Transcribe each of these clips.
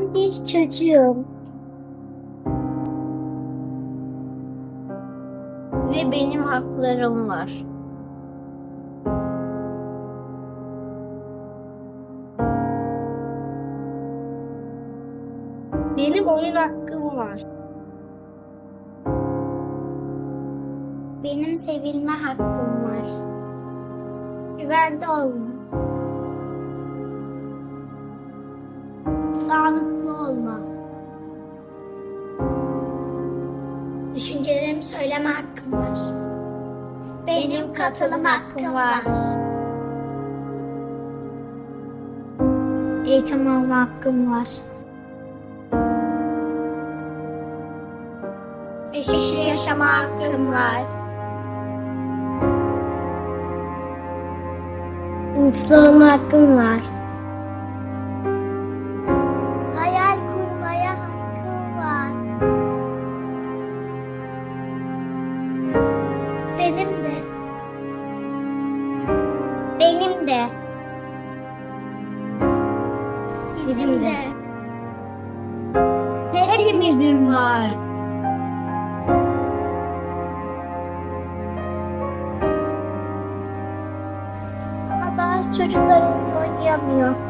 Ben bir çocuğum. Ve benim haklarım var. Benim oyun hakkım var. Benim sevilme hakkım var. Güvende olma. Sağlıklı olma. Düşüncelerimi söyleme hakkım var. Benim katılım hakkım var. Eğitim alma hakkım var. Eşit yaşama hakkım var. Mutlu olma hakkım var. Benim de. Benim de. Bizim de. Hepimizin var. Ama bazı çocuklar oynayamıyor.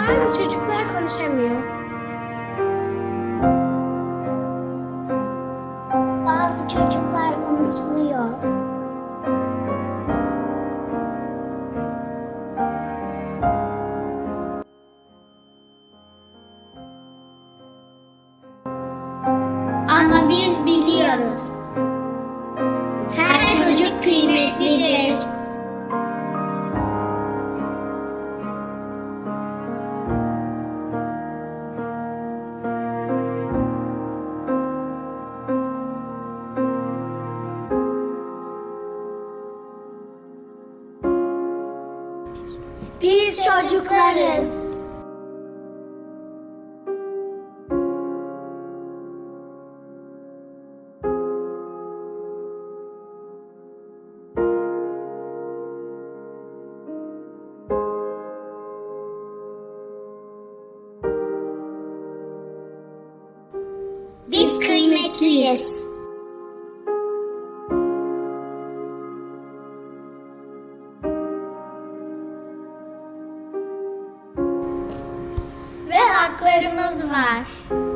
Bazı çocuklar konuşamıyor. Bazı çocuklar unutuluyor. Ama biz biliyoruz. Biz çocuklarız. Biz kıymetliyiz. Haklarımız var.